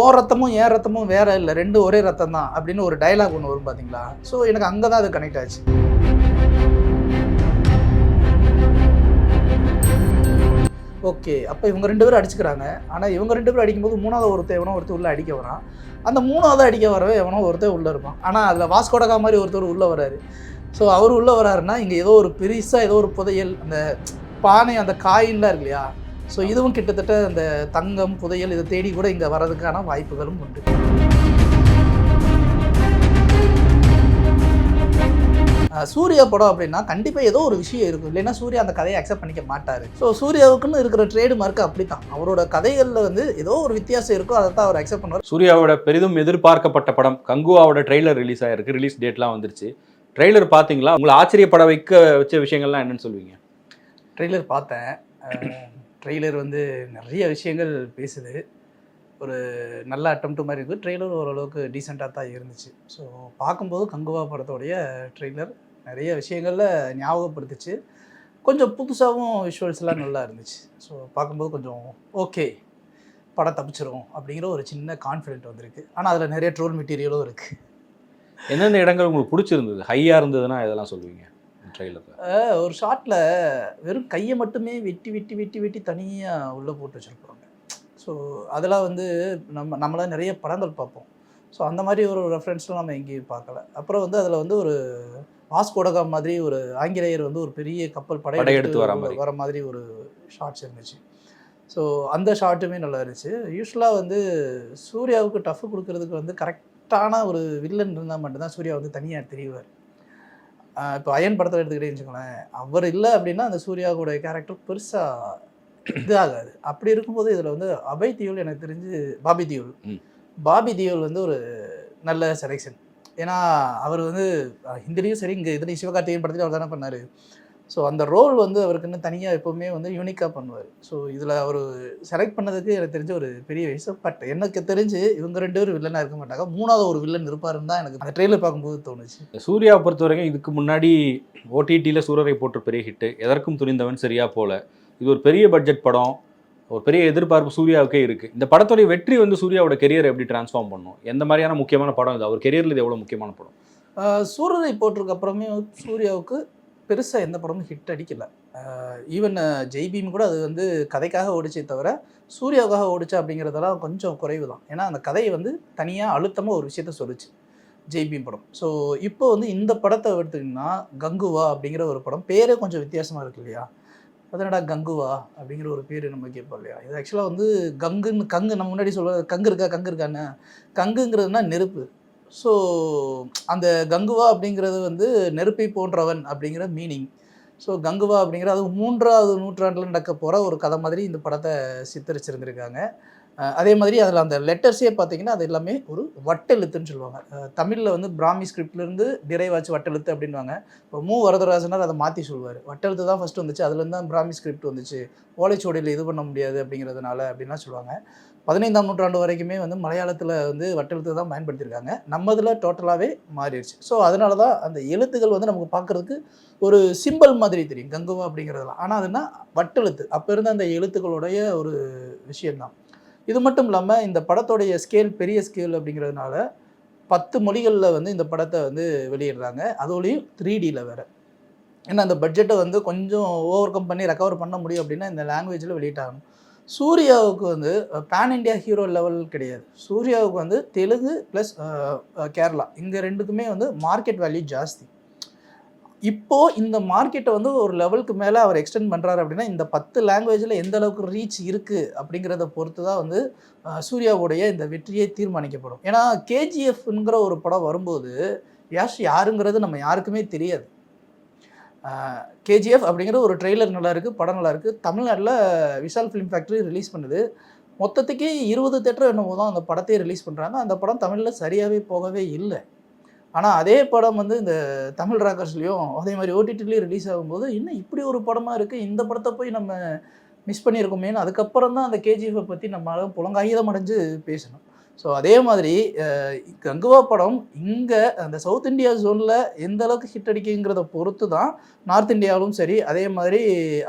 ஓ ரத்தமும் ஏன் ரத்தமும் வேற இல்லை. ரெண்டு ஒரே ரத்தம் தான் அப்படின்னு ஒரு டயலாக் ஒன்று வரும் பார்த்தீங்களா ஸோ எனக்கு அங்கே தான் அது கனெக்ட் ஆச்சு. ஓகே அப்போ இவங்க ரெண்டு பேரும் அடிச்சுக்கிறாங்க. ஆனால் இவங்க ரெண்டு பேரும் அடிக்கும்போது மூணாவது ஒருத்தர் எவனோ ஒருத்தர் உள்ளே அடிக்க வரான். அந்த மூணாவது அடிக்க வரவே எவனோ ஒருத்தர் உள்ளே இருப்பான். ஆனால் அதில் வாஸ்கோடகா மாதிரி ஒருத்தர் உள்ளே வராரு. ஸோ அவர் உள்ளே வராருன்னா இங்கே ஏதோ ஒரு பெருசாக ஏதோ ஒரு புதையல் அந்த பானை அந்த காயின்லாம் இருக்கு இல்லையா? ஸோ இதுவும் கிட்டத்தட்ட அந்த தங்கம் புதையல் இதை தேடி கூட இங்கே வர்றதுக்கான வாய்ப்புகளும் உண்டு. சூர்யா படம் அப்படின்னா கண்டிப்பாக ஏதோ ஒரு விஷயம் இருக்கும். இல்லைன்னா சூர்யா அந்த கதையை அக்செப்ட் பண்ணிக்க மாட்டார். ஸோ சூர்யாவுக்குன்னு இருக்கிற ட்ரேடு மார்க் அப்படி தான் அவரோட கதைகளில் வந்து ஏதோ ஒரு வித்தியாசம் இருக்கோ அதை தான் அவர் அக்செப்ட் பண்ணுவார். சூர்யாவோட பெரிதும் எதிர்பார்க்கப்பட்ட படம் கங்குவாவோட ட்ரெய்லர் ரிலீஸ் ஆயிருக்கு. ரிலீஸ் டேட்லாம் வந்துருச்சு. ட்ரெய்லர் பார்த்தீங்களா உங்களை ஆச்சரியப்பட வைக்க வச்ச விஷயங்கள்லாம் என்னன்னு சொல்லுவீங்க? ட்ரெய்லர் பார்த்தேன். ட்ரெய்லர் வந்து நிறைய விஷயங்கள் பேசுது. ஒரு நல்ல அட்டம்ப்ட் மாதிரி இருக்குது. ட்ரெய்லர் ஓரளவுக்கு டீசெண்டாக தான் இருந்துச்சு. ஸோ பார்க்கும்போது கங்குவா படத்தோடைய ட்ரெய்லர் நிறைய விஷயங்களில் ஞாபகப்படுத்துச்சு. கொஞ்சம் புதுசாகவும் விஷுவல்ஸ்லாம் நல்லா இருந்துச்சு. ஸோ பார்க்கும்போது கொஞ்சம் ஓகே படம் தப்பிச்சிரும் அப்படிங்கிற ஒரு சின்ன கான்ஃபிடென்ட் வந்திருக்கு. ஆனால் அதில் நிறைய ட்ரோல் மெட்டீரியலும் இருக்குது என்னென்ன இடங்கள் உங்களுக்கு பிடிச்சிருந்தது? ஹையாக இருந்ததுன்னா இதெல்லாம் சொல்லுவீங்க? ட்ரெய்லரில் ஒரு ஷாட்டில் வெறும் கையை மட்டுமே வெட்டி வெட்டி வெட்டி வெட்டி தனியாக உள்ளே போட்டு வச்சுருப்பாங்க. ஸோ அதெல்லாம் வந்து நம்ம நம்மளாம் நிறைய படங்கள் பார்ப்போம். ஸோ அந்த மாதிரி ஒரு ரெஃபரன்ஸ்லாம் நம்ம எங்கேயும் பார்க்கல. அப்புறம் வந்து அதில் வந்து ஒரு வாஸ்கோடகா மாதிரி ஒரு ஆங்கிலேயர் வந்து ஒரு பெரிய கப்பல் படையெடுத்து வர மாதிரி. வர மாதிரி ஒரு ஷார்ட்ஸ் இருந்துச்சு. ஸோ அந்த ஷார்ட்டுமே நல்லா இருந்துச்சு. யூஸ்வலாக வந்து சூர்யாவுக்கு டஃப் கொடுக்கறதுக்கு வந்து கரெக்டான ஒரு வில்லன் இருந்தால் மட்டும்தான் சூர்யா வந்து தனியாக தெரிவார். இப்போ அயன் படத்தில் எடுத்துக்கிட்டேன்னு வச்சுக்கோங்களேன். அவர் இல்லை அப்படின்னா அந்த சூர்யாவோட கேரக்டர் பெருசாக இதாகாது. அப்படி இருக்கும்போது இதில் வந்து அபய் தியோல் எனக்கு தெரிஞ்சு பாபி தியோல். பாபி தியோல் வந்து ஒரு நல்ல செலெக்ஷன் ஏன்னா அவர் வந்து ஹிந்திலையும் சரி இங்கே இதுலேயும் சிவகார்த்திகேயன் படத்துலையும் அவர் தானே பண்ணார். ஸோ அந்த ரோல் வந்து அவருக்குன்னு தனியாக எப்போவுமே வந்து யூனிக்காக பண்ணுவார். ஸோ இதில் அவர் செலக்ட் பண்ணதுக்கு எனக்கு தெரிஞ்ச ஒரு பெரிய வயசு. பட் எனக்கு தெரிஞ்சு இவங்க ரெண்டு பேரும் வில்லனாக இருக்க மாட்டாங்க. மூணாவது ஒரு வில்லன் இருப்பாருன்னு தான் எனக்கு அந்த ட்ரெயிலர் பார்க்கும்போது தோணுச்சு. சூர்யாவை பொறுத்த வரைக்கும் இதுக்கு முன்னாடி ஓடிடியில் சூரரை போட்டு பெரிய ஹிட்டு எதற்கும் துணிந்தவன் சரியா போல. இது ஒரு பெரிய பட்ஜெட் படம். ஒரு பெரிய எதிர்பார்ப்பு சூர்யாவுக்கே இருக்குது இந்த படத்துடைய வெற்றி வந்து சூர்யாவோட கெரியரை எப்படி ட்ரான்ஸ்ஃபார்ம் பண்ணும்? எந்த மாதிரியான முக்கியமான படம் இது? அவர் கெரியரில் இது எவ்வளோ முக்கியமான படம்? சூரரை போட்டிருக்க அப்புறமே சூர்யாவுக்கு பெருசாக எந்த படமும் ஹிட் அடிக்கலை. ஈவன் ஜெய்பீம் கூட அது வந்து கதைக்காக ஓடிச்சே தவிர சூர்யாவுக்காக ஓடிச்சா அப்படிங்கிறதெல்லாம் கொஞ்சம் குறைவு தான் ஏன்னா அந்த கதையை வந்து தனியாக அழுத்தமாக ஒரு விஷயத்த சொல்லுச்சு ஜெய்பீம் படம். ஸோ இப்போ வந்து இந்த படத்தை எடுத்துக்கிட்டிங்கன்னா கங்குவா அப்படிங்கிற ஒரு படம் பேரே கொஞ்சம் வித்தியாசமாக இருக்கு இல்லையா? அதனடா கங்குவா அப்படிங்கிற ஒரு பேர் நம்ம கேட்போம் இல்லையா? இது ஆக்சுவலாக வந்து கங்குன்னு கங்கு நம்ம முன்னாடி சொல்ல கங்கு இருக்கா கங்கு இருக்கான்னு. கங்குங்கிறதுனா நெருப்பு. ஸோ அந்த கங்குவா அப்படிங்கிறது வந்து நெருப்பை போன்றவன் அப்படிங்கிற மீனிங் ஸோ கங்குவா அப்படிங்கிற அது மூன்றாவது நூற்றாண்டில் நடக்க போகிற ஒரு கதை மாதிரி இந்த படத்தை சித்தரிச்சிருந்திருக்காங்க. அதே மாதிரி அதில் அந்த லெட்டர்ஸே பார்த்தீங்கன்னா அது எல்லாமே ஒரு வட்டெழுத்துன்னு சொல்லுவாங்க. தமிழில் வந்து பிராமி ஸ்கிரிப்ட்லேருந்து டிரைவாச்சு வட்டெழுத்து அப்படின்வாங்க இப்போ மூ. வரதராஜனார் அதை மாற்றி சொல்லுவார் வட்டெழுத்து தான் ஃபஸ்ட்டு வந்துச்சு. அதுலேருந்து தான் பிராமி ஸ்கிரிப்ட் வந்துச்சு. ஓலைச்சுவடியில் இது பண்ண முடியாது அப்படிங்கிறதுனால அப்படின்லாம் சொல்லுவாங்க. பதினைந்தாம் நூற்றாண்டு வரைக்குமே வந்து மலையாளத்தில் வந்து வட்டெழுத்து தான் பயன்படுத்தியிருக்காங்க. நம்ம இதில் டோட்டலாகவே மாறிடுச்சு. ஸோ அதனால தான் அந்த எழுத்துக்கள் வந்து நமக்கு பார்க்குறதுக்கு ஒரு சிம்பிள் மாதிரி தெரியும். கங்குவா அப்படிங்கிறதெல்லாம். ஆனால் அதுனா வட்டெழுத்து. அப்போ இருந்த அந்த எழுத்துக்களுடைய ஒரு விஷயந்தான் இது மட்டும் இல்லாமல் இந்த படத்தோடைய ஸ்கேல் பெரிய ஸ்கேல் அப்படிங்கிறதுனால பத்து மொழிகளில் வந்து இந்த படத்தை வந்து வெளியிடுறாங்க. அதோடையும் த்ரீ டியில் வேறு. ஏன்னா அந்த பட்ஜெட்டை வந்து கொஞ்சம் ஓவர் கம் பண்ணி ரெக்கவர் பண்ண முடியும் அப்படின்னா இந்த லாங்குவேஜில் வெளியிட்டாகணும். சூர்யாவுக்கு வந்து பேன் இண்டியா ஹீரோ லெவல் கிடையாது. சூர்யாவுக்கு வந்து தெலுங்கு ப்ளஸ் கேரளா. இங்கே ரெண்டுக்குமே வந்து மார்க்கெட் வேல்யூ ஜாஸ்தி. இப்போது இந்த மார்க்கெட்டை வந்து ஒரு லெவலுக்கு மேலே அவர் எக்ஸ்டெண்ட் பண்ணுறாரு அப்படின்னா இந்த பத்து லாங்குவேஜில் எந்த அளவுக்கு ரீச் இருக்குது அப்படிங்கிறத பொறுத்து தான் வந்து சூர்யாவுடைய இந்த வெற்றியை தீர்மானிக்கப்படும். ஏன்னா கேஜிஎஃப்ங்கிற ஒரு படம் வரும்போது யாஷ் யாருங்கிறது நம்ம யாருக்குமே தெரியாது. கேஜிஎஃப் அப்படிங்கிற ஒரு ட்ரெய்லர் நல்லா இருக்குது படம் நல்லா இருக்குது தமிழ்நாட்டில் விஷால் ஃபிலிம் ஃபேக்ட்ரி ரிலீஸ் பண்ணுது. மொத்தத்துக்கே இருபது தேட்டர் என்னமோ தான் அந்த படத்தையே ரிலீஸ் பண்ணுறாங்க அந்த படம் தமிழில் சரியாகவே போகவே இல்லை. ஆனால் அதே படம் வந்து இந்த தமிழ் ராக்கர்ஸ்லேயும் அதே மாதிரி ஓடிடிலையும் ரிலீஸ் ஆகும்போது இன்னும் இப்படி ஒரு படமாக இருக்குது இந்த படத்தை போய் நம்ம மிஸ் பண்ணியிருக்கோமேனு அதுக்கப்புறம் தான் அந்த கேஜிஎஃப்பை பற்றி நம்மளால புலங்காயுதம் அடைஞ்சு பேசணும். ஸோ அதே மாதிரி கங்குவா படம் இங்கே அந்த சவுத் இந்தியா ஜோனில் எந்த அளவுக்கு ஹிட் அடிக்குங்கிறத பொறுத்து தான் நார்த் இந்தியாவிலும் சரி அதே மாதிரி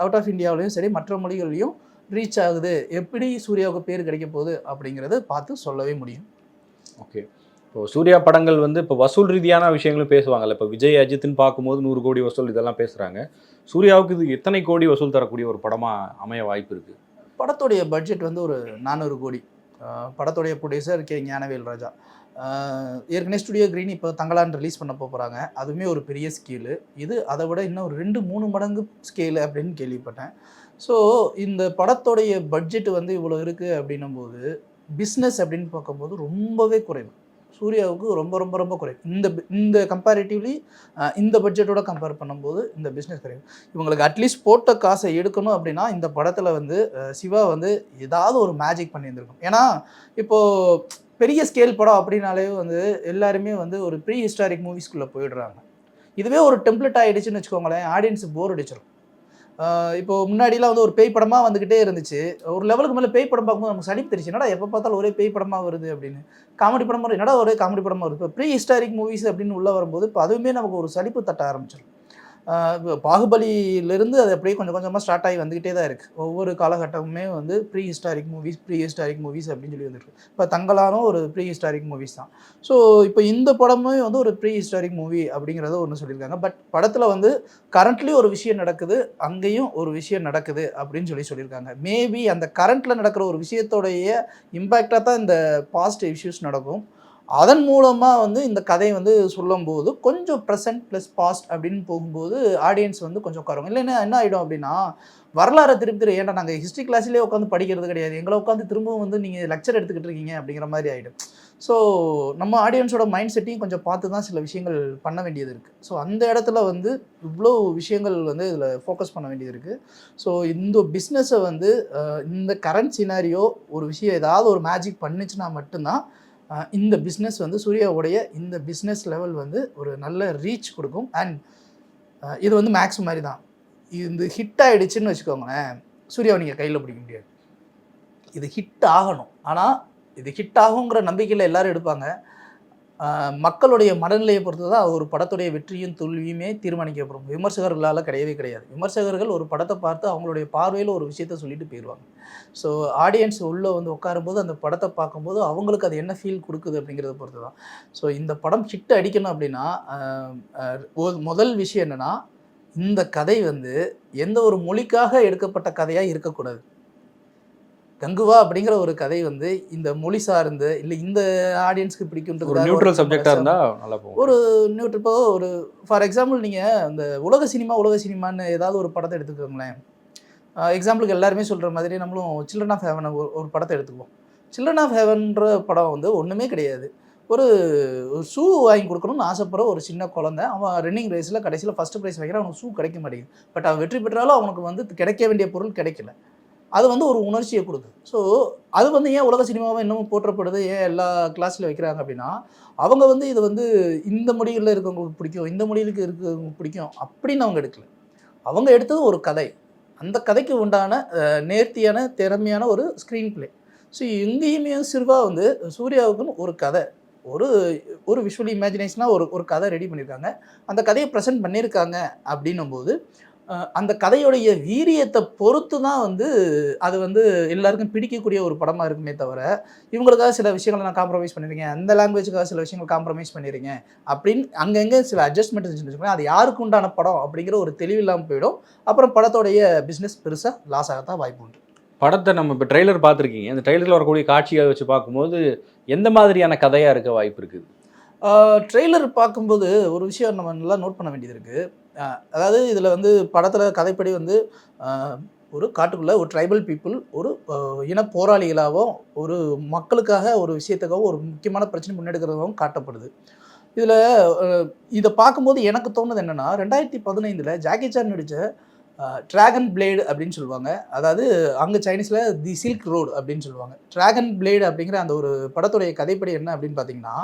அவுட் ஆஃப் இந்தியாவிலையும் சரி மற்ற மொழிகள்லையும் ரீச் ஆகுது. எப்படி சூர்யாவுக்கு பேர் கிடைக்க போகுது அப்படிங்கிறத பார்த்து சொல்லவே முடியும். ஓகே இப்போ சூர்யா படங்கள் வந்து இப்போ வசூல் ரீதியான விஷயங்களும் பேசுவாங்கல்ல. இப்போ விஜய் அஜித்னு பார்க்கும்போது நூறு கோடி வசூல் இதெல்லாம் பேசுகிறாங்க சூர்யாவுக்கு இது எத்தனை கோடி வசூல் தரக்கூடிய ஒரு படமாக அமைய வாய்ப்பு இருக்குது படத்துடைய பட்ஜெட் வந்து ஒரு நானூறு கோடி. படத்துடைய ப்ரொடியூசர் கே ஞானவேல் ராஜா. ஏற்கனவே ஸ்டுடியோ க்ரீன் இப்போ தங்கலான் ரிலீஸ் பண்ண போகிறாங்க அதுவுமே ஒரு பெரிய ஸ்கேலு இது அதை விட இன்னும் ஒரு ரெண்டு மூணு மடங்கு ஸ்கேலு அப்படின்னு கேள்விப்பட்டேன். ஸோ இந்த படத்துடைய பட்ஜெட் வந்து இவ்வளோ இருக்குது அப்படின்னும் போது பிஸ்னஸ் அப்படின்னு பார்க்கும்போது ரொம்பவே குறைவு. சூர்யாவுக்கு ரொம்ப ரொம்ப ரொம்ப குறைவு இந்த இந்த கம்பேரிட்டிவ்லி இந்த பட்ஜெட்டோட கம்பேர் பண்ணும்போது இந்த பிஸ்னஸ் குறைவு. இவங்களுக்கு அட்லீஸ்ட் போட்ட காசை எடுக்கணும் அப்படின்னா இந்த படத்தில் வந்து சிவா வந்து ஏதாவது ஒரு மேஜிக் பண்ணியிருந்திருக்கும். ஏன்னா இப்போது பெரிய ஸ்கேல் படம் அப்படின்னாலே வந்து எல்லாருமே வந்து ஒரு ப்ரீ ஹிஸ்டாரிக் மூவிஸ்குள்ளே போயிடுறாங்க. இதுவே ஒரு டெம்ப்ளெட் ஆகிடுச்சுன்னு வச்சுக்கோங்களேன் ஆடியன்ஸ் போர் அடிச்சிடும் இப்போ முன்னாடிலாம் வந்து ஒரு பேய் படமாக வந்துக்கிட்டே இருந்துச்சு. ஒரு லெவலுக்கு மேலே பேய் படம் பார்க்கும்போது நமக்கு சலிப்பு தெரிச்சு என்னடா எப்போ பார்த்தாலும் ஒரே பேய் படமாக வருது அப்படின்னு. காமெடி படம் என்னடா ஒரே காமெடி படமாக வருது? இப்போ ப்ரீ ஹிஸ்டாரிக் மூவிஸ் அப்படின்னு உள்ளே வரும்போது இப்போ அதுவுமே நமக்கு ஒரு சலிப்பு தட்ட ஆரம்பிச்சிடும் பாகுபலியிலிருந்து அது அப்படியே கொஞ்சம் கொஞ்சமாக ஸ்டார்ட் ஆகி வந்துக்கிட்டே தான் இருக்குது ஒவ்வொரு காலகட்டமுமே வந்து prehistoric movies prehistoric movies அப்படின்னு சொல்லி வந்துருக்கு. இப்போ தங்கலானும் ஒரு ப்ரீ ஹிஸ்டாரிக் மூவிஸ் தான். ஸோ இப்போ இந்த படமே வந்து ஒரு ப்ரீ ஹிஸ்டாரிக் மூவி அப்படிங்கிறத ஒன்று சொல்லியிருக்காங்க. பட் படத்தில் வந்து கரண்ட்லி ஒரு விஷயம் நடக்குது அங்கேயும் ஒரு விஷயம் நடக்குது அப்படின்னு சொல்லி சொல்லியிருக்காங்க. மேபி அந்த கரண்ட்டில் நடக்கிற ஒரு விஷயத்தோடைய இம்பேக்டாக தான் இந்த பாஸ்ட் இஷ்யூஸ் நடக்கும். அதன் மூலமாக வந்து இந்த கதை வந்து சொல்லும்போது கொஞ்சம் ப்ரெசன்ட் ப்ளஸ் பாஸ்ட் அப்படின்னு போகும்போது ஆடியன்ஸ் வந்து கொஞ்சம் உட்காருவாங்க இல்லைன்னா என்ன ஆகிடும் அப்படின்னா வரலாறை திரும்பி திரும்ப ஏன்னா நாங்கள் ஹிஸ்ட்ரி கிளாஸ்லேயே உட்காந்து படிக்கிறது கிடையாது. எங்களை உட்காந்து திரும்பவும் வந்து நீங்கள் லெக்சர் எடுத்துக்கிட்டு இருக்கீங்க அப்படிங்கிற மாதிரி ஆகிடும் ஸோ நம்ம ஆடியன்ஸோட மைண்ட் செட்டையும் கொஞ்சம் பார்த்து தான் சில விஷயங்கள் பண்ண வேண்டியது இருக்குது ஸோ அந்த இடத்துல வந்து இவ்வளோ விஷயங்கள் வந்து இதில் ஃபோக்கஸ் பண்ண வேண்டியது இருக்குது ஸோ இந்த பிஸ்னஸை வந்து இந்த கரண்ட் சினாரியோ ஒரு விஷயம் ஏதாவது ஒரு மேஜிக் பண்ணுச்சுன்னா மட்டும்தான் இந்த பிஸ்னஸ் வந்து சூர்யாவுடைய இந்த பிஸ்னஸ் லெவல் வந்து ஒரு நல்ல ரீச் கொடுக்கும். அண்ட் இது வந்து மேக்ஸ் மாதிரி தான். இது ஹிட் ஆயிடுச்சுன்னு வச்சுக்கோங்களேன் சூர்யாவை நீங்கள் கையில் பிடிக்க முடியாது. இது ஹிட் ஆகணும். ஆனால் இது ஹிட் ஆகுங்கிற நம்பிக்கையில் எல்லோரும் எடுப்பாங்க. மக்களுடைய மனநிலையை பொறுத்து தான் ஒரு படத்துடைய வெற்றியும் தோல்வியுமே தீர்மானிக்கப்படும். விமர்சகர்களால் கிடையவே கிடையாது. விமர்சகர்கள் ஒரு படத்தை பார்த்து அவங்களுடைய பார்வையில் ஒரு விஷயத்த சொல்லிட்டு போயிடுவாங்க ஸோ ஆடியன்ஸ் உள்ளே வந்து உட்காரும்போது அந்த படத்தை பார்க்கும்போது அவங்களுக்கு அது என்ன ஃபீல் கொடுக்குது அப்படிங்கிறத பொறுத்து தான் ஸோ இந்த படம் ஹிட் அடிக்கணும் அப்படின்னா ஒரு முதல் விஷயம் என்னென்னா இந்த கதை வந்து எந்த ஒரு மொழிக்காக எடுக்கப்பட்ட கதையாக இருக்கக்கூடாது. கங்குவா அப்படிங்கிற ஒரு கதை வந்து இந்த மொழி சார்ந்து இல்லை இந்த ஆடியன்ஸ்க்கு ஒரு பிடிக்கும் நியூட்ரல் சப்ஜெக்டாக இருந்தால் நல்லா போகும். ஒரு நியூட்ரல் இப்போ ஒரு ஃபார் எக்ஸாம்பிள் நீங்கள் இந்த உலக சினிமா உலக சினிமான்னு ஏதாவது ஒரு படத்தை எடுத்துக்கோங்களேன். எக்ஸாம்பிளுக்கு எல்லாருமே சொல்கிற மாதிரி நம்மளும் சில்ட்ரன் ஆஃப் ஹெவன் ஒரு படத்தை எடுத்துக்குவோம். சில்ட்ரன் ஆஃப் ஹெவன்ற படம் வந்து ஒன்றுமே கிடையாது. ஒரு ஷூ வாங்கி கொடுக்கணும்னு ஆசைப்படுற ஒரு சின்ன குழந்தை அவன் ரன்னிங் ரேஸில் கடைசியில் ஃபஸ்ட்டு ப்ரைஸ் வைக்கிறான் அவனுக்கு ஷூ கிடைக்க மாட்டேங்குது. பட் அவன் வெற்றி பெற்றாலும் அவனுக்கு வந்து கிடைக்க வேண்டிய பொருள் கிடைக்கல. அது வந்து ஒரு உணர்ச்சியை கொடுக்குது. ஸோ அது வந்து ஏன் உலக சினிமாவை இன்னமும் போற்றப்படுது? ஏன் எல்லா கிளாஸில் வைக்கிறாங்க அப்படின்னா அவங்க வந்து இது வந்து இந்த மொழிகளில் இருக்கவங்களுக்கு பிடிக்கும் இந்த மொழிகளுக்கு இருக்கிறவங்களுக்கு பிடிக்கும் அப்படின்னு அவங்க எடுக்கல. அவங்க எடுத்தது ஒரு கதை. அந்த கதைக்கு உண்டான நேர்த்தியான திறமையான ஒரு ஸ்க்ரீன் பிளே ஸோ எங்கேயுமே சிறுவா வந்து சூர்யாவுக்குன்னு ஒரு கதை ஒரு ஒரு விஷுவல் இமேஜினேஷனாக ஒரு ஒரு கதை ரெடி பண்ணியிருக்காங்க. அந்த கதையை ப்ரெசென்ட் பண்ணியிருக்காங்க அப்படின்னும் போது அந்த கதையுடைய வீரியத்தை பொறுத்து தான் வந்து அது வந்து எல்லாருக்கும் பிடிக்கக்கூடிய ஒரு படமாக இருக்குமே தவிர இவங்களுக்காக சில விஷயங்களை நான் காம்ப்ரமைஸ் பண்ணியிருக்கேன் அந்த லாங்குவேஜுக்காக சில விஷயங்கள் காம்ப்ரமைஸ் பண்ணியிருக்கேன் அப்படின்னு அங்கங்கே சில அட்ஜஸ்ட்மெண்ட் செஞ்சு வச்சுக்கோங்க அது யாருக்கு உண்டான படம் அப்படிங்கிற ஒரு தெளிவு இல்லாமல் போயிடும். அப்புறம் படத்தோடைய பிஸ்னஸ் பெருசாக லாஸ் ஆகத்தான் வாய்ப்பு உண்டு. படத்தை நம்ம இப்போ ட்ரெய்லர் பார்த்துருக்கீங்க. அந்த ட்ரெய்லரில் வரக்கூடிய காட்சியை வச்சு பார்க்கும்போது எந்த மாதிரியான கதையாக இருக்க வாய்ப்பு இருக்குது? ட்ரெய்லர் பார்க்கும்போது ஒரு விஷயம் நம்ம நல்லா நோட் பண்ண வேண்டியது இருக்குது அதாவது இதில் வந்து படத்தில் கதைப்படி வந்து ஒரு காட்டுக்குள்ளே ஒரு ட்ரைபல் பீப்புள் ஒரு இன போராளிகளாகவும் ஒரு மக்களுக்காக ஒரு விஷயத்துக்காகவும் ஒரு முக்கியமான பிரச்சனை முன்னெடுக்கிறதாகவும் காட்டப்படுது. இதில் இதை பார்க்கும்போது எனக்கு தோணுது என்னென்னா ரெண்டாயிரத்தி பதினைந்தில் ஜாக்கி சான் நடித்த ட்ராகன் பிளேடு அப்படின்னு சொல்லுவாங்க. அதாவது அங்கே சைனீஸில் தி சில்க் ரோடு அப்படின்னு சொல்லுவாங்க. ட்ராகன் பிளேடு அப்படிங்கிற அந்த ஒரு படத்துடைய கதைப்படி என்ன அப்படின்னு பார்த்தீங்கன்னா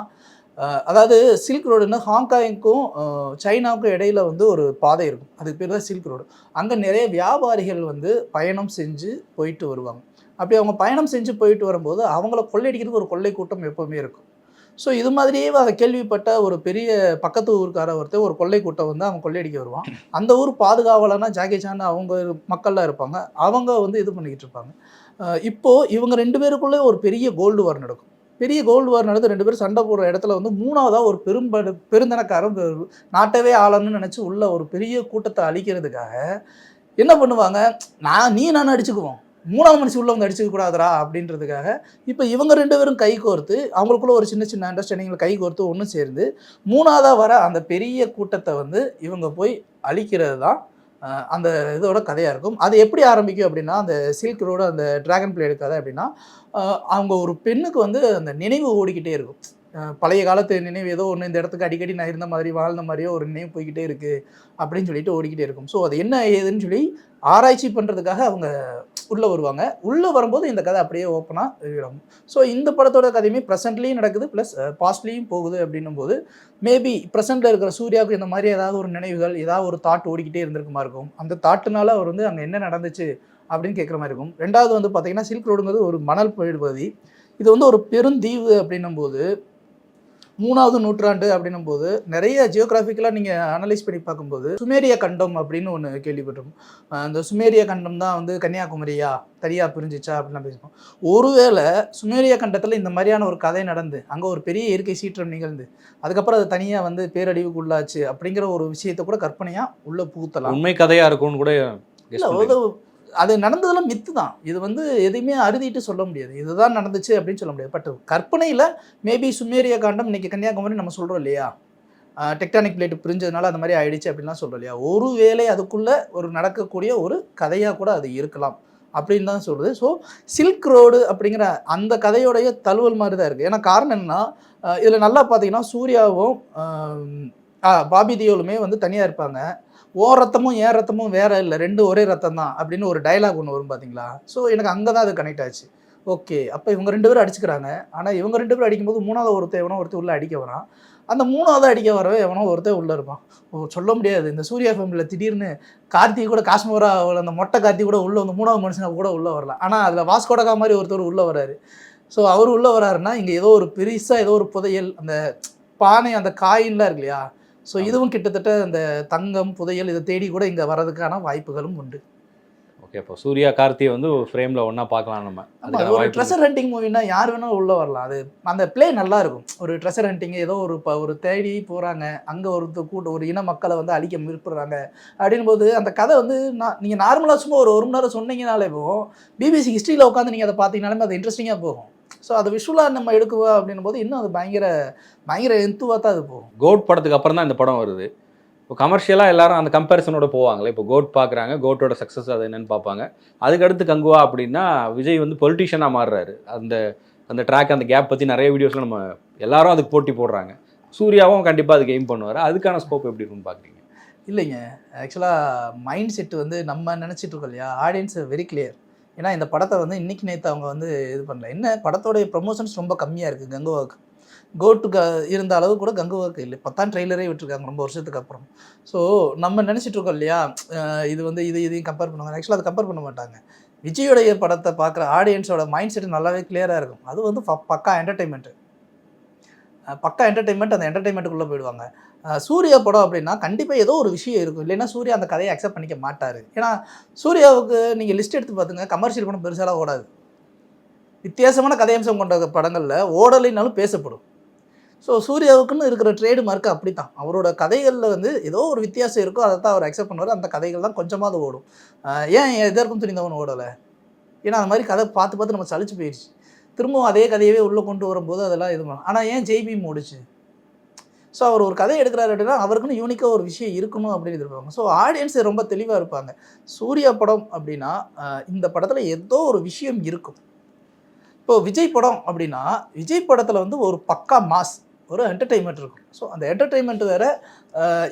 அதாவது சில்க் ரோடுன்னா ஹாங்காங்க்கும் சைனாவுக்கும் இடையில வந்து ஒரு பாதை இருக்கும். அதுக்கு பேர் தான் சில்க் ரோடு. அங்கே நிறைய வியாபாரிகள் வந்து பயணம் செஞ்சு போயிட்டு வருவாங்க. அப்படி அவங்க பயணம் செஞ்சு போயிட்டு வரும்போது அவங்கள கொள்ளையடிக்கிறதுக்கு ஒரு கொள்ளை கூட்டம் எப்போவுமே இருக்கும். ஸோ இது மாதிரியே அதை கேள்விப்பட்ட ஒரு பெரிய பக்கத்து ஊருக்கார ஒருத்தர் ஒரு கொள்ளை கூட்டம் வந்து அவங்க கொள்ளையடிக்க வருவான். அந்த ஊர் பாதுகாவலனா ஜாக்கி சான் அவங்க மக்கள்லாம் இருப்பாங்க. அவங்க வந்து இது பண்ணிக்கிட்டு இருப்பாங்க. இப்போது இவங்க ரெண்டு பேருக்குள்ளே ஒரு பெரிய கோல்டு வார் நடக்கும். பெரிய கோல்டு வார் நடந்து ரெண்டு பேரும் சண்டை போடுற இடத்துல வந்து மூணாவதாக ஒரு பெரும் பெருந்தனக்காரன் நாட்டவே ஆளணும்னு நினச்சி உள்ள ஒரு பெரிய கூட்டத்தை அழிக்கிறதுக்காக என்ன பண்ணுவாங்க? நான் நீ நான் அடிச்சுக்குவோம். மூணாவது மனுஷன் உள்ள வந்து அடிச்சுக்க கூடாதுரா அப்படின்றதுக்காக இப்போ இவங்க ரெண்டு பேரும் கை கோர்த்து அவங்களுக்குள்ள ஒரு சின்ன சின்ன அண்டர்ஸ்டாண்டிங்கில் கை கோர்த்து ஒன்று சேர்ந்து மூணாவதாக வர அந்த பெரிய கூட்டத்தை வந்து இவங்க போய் அழிக்கிறது தான் அந்த இதோட கதையாக இருக்கும். அது எப்படி ஆரம்பிக்கும் அப்படின்னா அந்த சில்க் ரோடு அந்த டிராகன் பிளேடு கதை அப்படின்னா அவங்க ஒரு பெண்ணுக்கு வந்து அந்த நினைவு ஓடிக்கிட்டே இருக்கும். பழைய காலத்து நினைவு ஏதோ ஒன்று இந்த இடத்துக்கு அடிக்கடி நான் இருந்த மாதிரி வாழ்ந்த மாதிரியோ ஒரு நினைவு போய்கிட்டே இருக்குது அப்படின்னு சொல்லிட்டு ஓடிக்கிட்டே இருக்கும். ஸோ அது என்ன ஏதுன்னு சொல்லி ஆராய்ச்சி பண்ணுறதுக்காக அவங்க உள்ளே வருவாங்க. உள்ளே வரும்போது இந்த கதை அப்படியே ஓப்பனாக இருக்கும் ஸோ இந்த படத்தோட கதையுமே ப்ரெசென்ட்லேயும் நடக்குது. ப்ளஸ் பாஸ்ட்லேயும் போகுது அப்படின்னும் போது மேபி ப்ரெசென்ட்டில் இருக்கிற சூர்யாவுக்கு இந்த மாதிரி ஏதாவது ஒரு நினைவுகள் ஏதாவது ஒரு தாட் ஓடிக்கிட்டே இருந்திருக்குமா இருக்கும்? அந்த தாட்டுனால அவர் வந்து அங்கே என்ன நடந்துச்சு அப்படின்னு கேட்குற மாதிரி இருக்கும். ரெண்டாவது வந்து பார்த்தீங்கன்னா சில்க் ரோடுங்கிறது ஒரு மணல் பகுதி இது வந்து ஒரு பெருந்தீவு அப்படின்னும் போது மூணாவது நூற்றாண்டு அப்படின்னும் போது நிறைய ஜியோகிராஃபிக்கலாக நீங்கள் அனலைஸ் பண்ணி பார்க்கும்போது சுமேரிய கண்டம் அப்படின்னு ஒன்று கேள்விப்பட்டிருக்கோம். அந்த சுமேரிய கண்டம் தான் வந்து கன்னியாகுமரியா தனியாக பிரிஞ்சிச்சா அப்படின்லாம் பேசிப்போம். ஒருவேளை சுமேரிய கண்டத்தில் இந்த மாதிரியான ஒரு கதை நடந்து அங்கே ஒரு பெரிய இயற்கை சீற்றம் நிகழ்ந்து அதுக்கப்புறம் அது தனியாக வந்து பேரழிவுக்கு உள்ளாச்சு அப்படிங்கிற ஒரு விஷயத்தை கூட கற்பனையாக உள்ளே புகுத்தலாம். உண்மை கதையா இருக்கும்னு கூட இல்லை. அது நடந்ததெல்லாம் மித்து தான். இது வந்து எதையுமே அறுதிட்டு சொல்ல முடியாது. இதுதான் நடந்துச்சு அப்படின்னு சொல்ல முடியாது. பட் கற்பனையில் மேபி சுமேரிய காண்டம் இன்றைக்கி கன்னியாகுமரி நம்ம சொல்கிறோம் இல்லையா? டெக்டானிக் பிளேட் பிரிஞ்சதுனால அந்த மாதிரி ஆயிடுச்சு அப்படின்லாம் சொல்கிறோம் இல்லையா? ஒரு வேளை அதுக்குள்ளே ஒரு நடக்கக்கூடிய ஒரு கதையாக கூட அது இருக்கலாம் அப்படின்னு தான் சொல்லுது ஸோ சில்க் ரோடு அப்படிங்கிற அந்த கதையோடைய தழுவல் மாதிரி தான் இருக்குது ஏன்னா காரணம் என்னன்னா இதில் நல்லா பார்த்தீங்கன்னா சூர்யாவும் பாபி தியோலுமே வந்து தனியாக இருப்பாங்க. ஓ ரத்தமும் ஏன் ரத்தமும் வேற இல்லை ரெண்டு ஒரே ரத்தம் தான் அப்படின்னு ஒரு டயலாக் ஒன்று வரும் பார்த்தீங்களா ஸோ எனக்கு அங்கே தான் அது கனெக்ட் ஆச்சு. ஓகே அப்போ இவங்க ரெண்டு பேரும் அடிச்சுக்கிறாங்க. ஆனால் இவங்க ரெண்டு பேரும் அடிக்கும்போது மூணாவது ஒருத்தர் எவனோ ஒருத்தர் உள்ளே அடிக்க வரான். அந்த மூணாவது அடிக்க வரவே எவனோ ஒருத்தன் உள்ளே இருப்பான். ஓ சொல்ல முடியாது. இந்த சூர்யா ஃபேமிலியில் திடீர்னு கார்த்திக் கூட காஷ்மீரா அந்த மொட்டை கார்த்திக் கூட உள்ளே வந்து மூணாவது மனுஷனை கூட உள்ளே வரலாம் ஆனால் அதில் வாஸ்கோடகா மாதிரி ஒருத்தர் உள்ளே வராரு. ஸோ அவர் உள்ளே வராருன்னா இங்கே ஏதோ ஒரு பெருசாக ஏதோ ஒரு புதையல் அந்த பானை அந்த காயின்லாம் இருக்கு இல்லையா? ஸோ இதுவும் கிட்டத்தட்ட அந்த தங்கம் புதையல் இதை தேடி கூட இங்கே வர்றதுக்கான வாய்ப்புகளும் உண்டு. ஓகே அப்போ சூர்யா கார்த்தியை வந்து ஒரு ஃப்ரேம்ல ஒண்ணா பார்க்கலாம் நம்ம. ஒரு ட்ரெஷர் ஹண்டிங் மூவினா யார் வேணாலும் உள்ளே வரலாம். அது அந்த ப்ளே நல்லா இருக்கும். ஒரு ட்ரெஷர் ஹண்டிங் ஏதோ ஒரு ப ஒரு தேடி போகிறாங்க அங்கே ஒரு கூட்ட ஒரு இன மக்களை வந்து அழிக்க விருப்புறாங்க அப்படின் போது அந்த கதை வந்து நான் நீங்கள் நார்மலாக சும்மா ஒரு ஒரு மணி நேரம் சொன்னீங்கனாலே போகும் பிபிசி ஹிஸ்ட்ரியில் உட்காந்து நீங்கள் அதை பார்த்தீங்கனாலுமே அது இன்ட்ரெஸ்டிங்காக போகும். ஸோ அது விஷுவலாக நம்ம எடுக்குவா அப்படின்னும் போது இன்னும் அது பயங்கர பயங்கர எந்துவாக தான் அது போகும். கோட் படத்துக்கு அப்புறம் தான் இந்த படம் வருது. இப்போ கமர்ஷியலாக எல்லாரும் அந்த கம்பேரிசனோட போவாங்களே. இப்போ கோட் பார்க்குறாங்க கோட்டோட சக்ஸஸ் அது என்னன்னு பார்ப்பாங்க. அதுக்கடுத்து கங்குவா அப்படின்னா விஜய் வந்து பொலிட்டிஷியனாக மாறுறாரு. அந்த அந்த ட்ராக் அந்த கேப் பற்றி நிறைய வீடியோஸில் நம்ம எல்லாரும் அதுக்கு போட்டி போடுறாங்க. சூர்யாவும் கண்டிப்பாக அதுக்கு எய்ம் பண்ணுவார். அதுக்கான ஸ்கோப் எப்படி இருக்குன்னு பார்க்குறீங்க? இல்லைங்க. ஆக்சுவலாக மைண்ட் செட் வந்து நம்ம நினச்சிட்டு இருக்கோம் இல்லையா? ஆடியன்ஸ் வெரி கிளியர் ஏன்னா இந்த படத்தை வந்து இன்னைக்கு நேற்று அவங்க வந்து இது பண்ணல. என்ன? படத்தோடைய ப்ரொமோஷன்ஸ் ரொம்ப கம்மியாக இருக்குது கங்குவாவுக்கு கோட்டு க இருந்த அளவு கூட கங்குவாவுக்கு இல்லை பத்தாம் ட்ரெய்லரே விட்டுருக்காங்க ரொம்ப வருஷத்துக்கு அப்புறம். ஸோ நம்ம நினச்சிட்டு இருக்கோம் இல்லையா? இது வந்து இது இதையும் கம்பேர் பண்ணுவாங்க. ஆக்சுவலாக அதை கம்பேர் பண்ண மாட்டாங்க. விஜயோடைய படத்தை பார்க்குற ஆடியன்ஸோட மைண்ட் செட் நல்லாவே கிளியராக இருக்கும். அது வந்து ப- பக்கா என்டர்டைன்மெண்ட்டு பக்கா என்டர்டைன்மெண்ட் அந்த என்டர்டைன்மெண்ட்டுக்குள்ளே போயிடுவாங்க. சூர்யா படம் அப்படின்னா கண்டிப்பாக ஏதோ ஒரு விஷயம் இருக்கும். இல்லைன்னா சூர்யா அந்த கதையை அக்செப்ட் பண்ணிக்க மாட்டார். ஏன்னா சூர்யாவுக்கு நீங்கள் லிஸ்ட் எடுத்து பார்த்துங்க கமர்ஷியல் படம் பெருசாலாம் ஓடாது. வித்தியாசமான கதையம்சம் கொண்ட படங்களில் ஓடலைனாலும் பேசப்படும். ஸோ சூர்யாவுக்குன்னு இருக்கிற ட்ரேடு மார்க்கு அப்படி தான் அவரோட கதைகளில் வந்து ஏதோ ஒரு வித்தியாசம் இருக்கோ அதை தான் அவர் அக்செப்ட் பண்ணுவார். அந்த கதைகள் தான் கொஞ்சமாவது ஓடும். ஏன் எதற்கும் துணிந்தவன் ஓடலை? ஏன்னா அந்த மாதிரி கதை பார்த்து பார்த்து நம்ம சலிச்சு போயிடுச்சு திரும்பவும் அதே கதையவே உள்ளே கொண்டு வரும்போது அதெல்லாம் இது பண்ணலாம். ஆனால் ஏன் ஜெய்பி மூடிச்சு ஸோ அவர் ஒரு கதை எடுக்கிறாரு அப்படின்னா அவருக்குன்னு யூனிக்காக ஒரு விஷயம் இருக்கணும் அப்படின்னு எதிர்பார்ப்பாங்க. ஸோ ஆடியன்ஸ் ரொம்ப தெளிவாக இருப்பாங்க. சூர்யா படம் அப்படின்னா இந்த படத்தில் ஏதோ ஒரு விஷயம் இருக்கும். இப்போது விஜய் படம் அப்படின்னா விஜய் படத்தில் வந்து ஒரு பக்கா மாஸ் ஒரு என்டர்டெயின்மெண்ட் இருக்கும். ஸோ அந்த என்டர்டெயின்மெண்ட் வேறு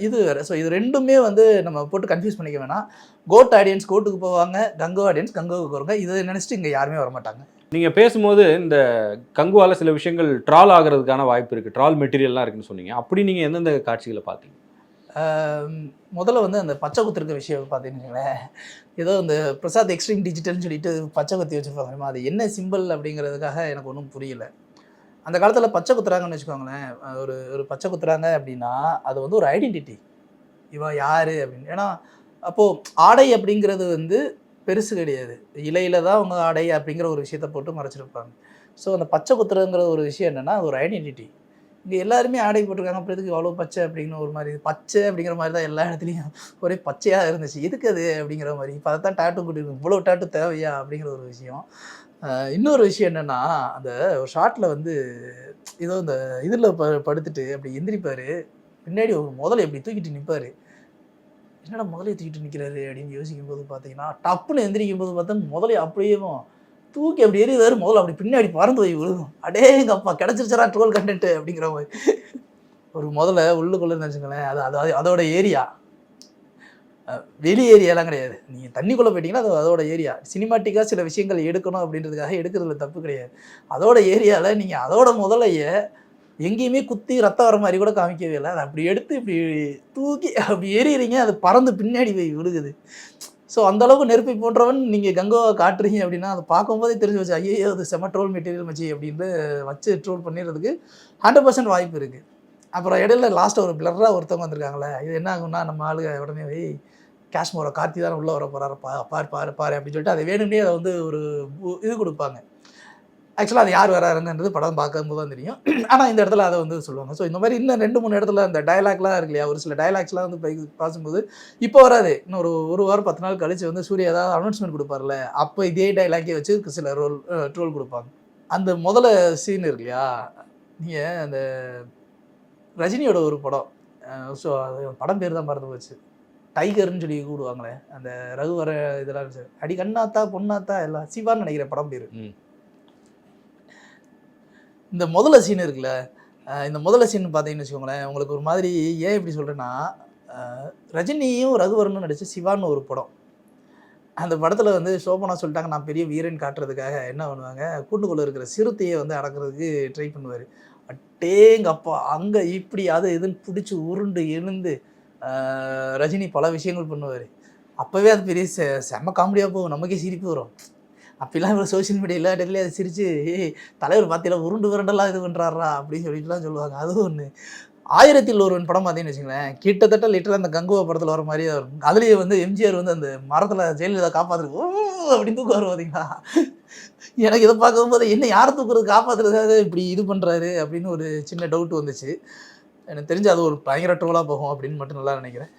இது வேறு. ஸோ இது ரெண்டுமே வந்து நம்ம போட்டு கன்ஃபியூஸ் பண்ணிக்க வேணாம். கோட் ஆடியன்ஸ் கோட்டுக்கு போவாங்க. கங்கோ ஆடியன்ஸ் கங்கோவுக்கு வருவாங்க இதை நினச்சிட்டு இங்கே யாருமே வர மாட்டாங்க நீங்கள் பேசும்போது இந்த கங்குவால சில விஷயங்கள் ட்ரால் ஆகிறதுக்கான வாய்ப்பு இருக்குது ட்ரால் மெட்டீரியல்லாம் இருக்குன்னு சொன்னீங்க. அப்படி நீங்கள் எந்தெந்த காட்சிகளை பார்த்தீங்க? முதல்ல வந்து அந்த பச்சை குத்துருக்க விஷயம் பார்த்தீங்கன்னு ஏதோ இந்த பிரசாத் எக்ஸ்ட்ரீம் டிஜிட்டல்னு சொல்லிட்டு பச்சை குத்தி வச்சுருப்பாங்க அது என்ன சிம்பிள் அப்படிங்கிறதுக்காக எனக்கு ஒன்றும் புரியல. அந்த காலத்தில் பச்சை குத்துறாங்கன்னு வச்சுக்கோங்களேன். ஒரு ஒரு பச்சை குத்துறாங்க அப்படின்னா அது வந்து ஒரு ஐடென்டிட்டி இவன் யார் அப்படின்னு. ஏன்னா அப்போது ஆடை அப்படிங்கிறது வந்து பெருசு கிடையாது. இலையில தான் அவங்க ஆடை அப்படிங்கிற ஒரு விஷயத்த போட்டு மறைச்சிருப்பாங்க. ஸோ அந்த பச்சை குத்துறதுங்கிற ஒரு விஷயம் என்னென்னா அது ஒரு ஐடென்டிட்டி இங்கே எல்லாருமே ஆடை போட்டிருக்காங்க. அப்புறம் எதுக்கு அவ்வளோ பச்சை அப்படிங்கிற ஒரு மாதிரி பச்சை அப்படிங்கிற மாதிரி தான் எல்லா இடத்துலையும் ஒரே பச்சையாக இருந்துச்சு. எதுக்கு அது அப்படிங்கிற மாதிரி? இப்போ அதை தான் டாட்டு கூட்டிருக்கு இவ்வளோ டாட்டு தேவையா அப்படிங்கிற ஒரு விஷயம். இன்னொரு விஷயம் என்னென்னா அந்த ஒரு ஷார்ட்டில் வந்து ஏதோ இந்த இதில் ப படுத்துட்டு அப்படி எந்திரிப்பார். பின்னாடி ஒரு முதல்ல எப்படி தூக்கிட்டு நிற்பார் என்னடா முதலே தூக்கிட்டு நிற்கிறாரு அப்படின்னு யோசிக்கும் போது பார்த்தீங்கன்னா டப்புன்னு எந்திரிக்கும் போது பார்த்தா முதலே அப்படியே தூக்கி அப்படி எறிவாரு முதல்ல அப்படி பின்னாடி பறந்து போய் விழுகும். அடே எங்கள் அப்பா கிடச்சிருச்சரா ட்ரோல் கண்டென்ட் அப்படிங்கிற மாதிரி. ஒரு முதல்ல உள்ளுக்குள்ளே வச்சுங்களேன் அது அது அதோட ஏரியா வெளி ஏரியாலாம் கிடையாது. நீங்கள் தண்ணிக்குள்ளே போயிட்டீங்கன்னா அது அதோட ஏரியா சினிமாட்டிக்காக சில விஷயங்கள் எடுக்கணும் அப்படின்றதுக்காக எடுக்கிறதுல தப்பு கிடையாது. அதோட ஏரியாவில் நீங்கள் அதோட முதலையே எங்கேயுமே குத்தி ரத்தம் வர மாதிரி கூட காமிக்கவே இல்லை. அதை அப்படி எடுத்து இப்படி தூக்கி அப்படி எறிகிறீங்க அது பறந்து பின்னாடி போய் விழுகுது. ஸோ அந்தளவுக்கு நெருப்பை போன்றவன் நீங்கள் கங்கோவை காட்டுறீங்க அப்படின்னா அதை பார்க்கும்போதே தெரிஞ்சு வச்சு ஐயோ அது செம ட்ரோல் மெட்டீரியல் மச்சி அப்படின்னு வச்சு ட்ரோல் பண்ணிடுறதுக்கு ஹண்ட்ரட் பர்சன்ட் வாய்ப்பு இருக்குது அப்புறம் இடையில லாஸ்ட்டாக ஒரு பிளராக ஒருத்தவங்க வந்திருக்காங்களே இது என்ன ஆகும்னா நம்ம ஆளுங்க உடனே போய் காஷ்மீரை கார்த்தி தான் உள்ளே வர போகிறாரு பா பாரு பாரு பாரு அப்படின்னு சொல்லிட்டு அதை வேணும்னே அதை வந்து ஒரு இது கொடுப்பாங்க. ஆக்சுவலாக அது யார் வராருங்கன்றது படம் பார்க்கும்போது தான் தெரியும். ஆனால் இந்த இடத்துல அதை வந்து சொல்லுவாங்க. ஸோ இந்த மாதிரி இன்னும் ரெண்டு மூணு இடத்துல அந்த டயலாக்லாம் இருக்கு இல்லையா? ஒரு சில டயலாக்ஸ்லாம் வந்து பை- இப்போ வராது. இன்னும் ஒரு ஒரு வாரம் பத்து நாள் கழிச்சு வந்து சூர்யா ஏதாவது அனௌன்ஸ்மெண்ட் கொடுப்பார்ல அப்போ இதே டைலாக்கே வச்சு சில ரோல் ட்ரோல் கொடுப்பாங்க. அந்த முதல்ல சீன் இருக்கு இல்லையா? நீங்கள் அந்த ரஜினியோட ஒரு படம். ஸோ அது படம் பேர் தான் மறந்து போச்சு. டைகர்னு சொல்லி கூடுவாங்களே அந்த ரகுவர இதெல்லாம் இருந்துச்சு அடி கண்ணாத்தா பொண்ணாத்தா எல்லாம் சிவான்னு நினைக்கிற படம் பேர். இந்த முதல்ல சீன் இருக்குல்ல இந்த முதல்ல சீன் பார்த்தீங்கன்னு வச்சுக்கோங்களேன் உங்களுக்கு ஒரு மாதிரி ஏன் இப்படி சொல்கிறேன்னா ரஜினியும் ரகுவரனும் நடித்த சிவான்னு ஒரு படம். அந்த படத்தில் வந்து சோபனா சொல்லிட்டாங்க நான் பெரிய வீரன் காட்டுறதுக்காக என்ன பண்ணுவாங்க கூண்டுக்குள்ளே இருக்கிற சிறுத்தையை வந்து அடக்கிறதுக்கு ட்ரை பண்ணுவார். அட்டேங்கப்பா அங்கே இப்படி அது இதுன்னு பிடிச்சி உருண்டு எழுந்து ரஜினி பல விஷயங்கள் பண்ணுவார். அப்போவே அது பெரிய செ செம்ம காமெடியாக போகும் நமக்கே சிரிப்பு வரும். அப்பெல்லாம் இவ்வளோ சோஷியல் மீடியா எல்லா இடத்துலையும் அதை சிரித்து ஏய் தலைவர் பார்த்தீங்களா உருண்டு விரண்டெல்லாம் இது பண்ணுறாரா அப்படின்னு சொல்லிட்டுலாம் சொல்லுவாங்க. அதுவும் ஒன்று ஆயிரத்தில் ஒருவன் படம் பார்த்தீங்கன்னு வச்சுங்களேன் கிட்டத்தட்ட லிட்டர் அந்த கங்குவா படத்தில் வர மாதிரியே இருக்கும் அதுலேயே வந்து எம்ஜிஆர் வந்து அந்த மரத்தில் ஜெயலலிதா காப்பாற்றுறது ஓ அப்படின்னு வரும் பார்த்தீங்களா எனக்கு இதை பார்க்கும்போது என்ன யார் தூக்குறது காப்பாற்றுறதுக்காக இப்படி இது பண்ணுறாரு அப்படின்னு ஒரு சின்ன டவுட் வந்துச்சு. எனக்கு தெரிஞ்சு அது ஒரு பயங்கர ட்ரோலாக போகும் அப்படின்னு மட்டும் நல்லா நினைக்கிறேன்.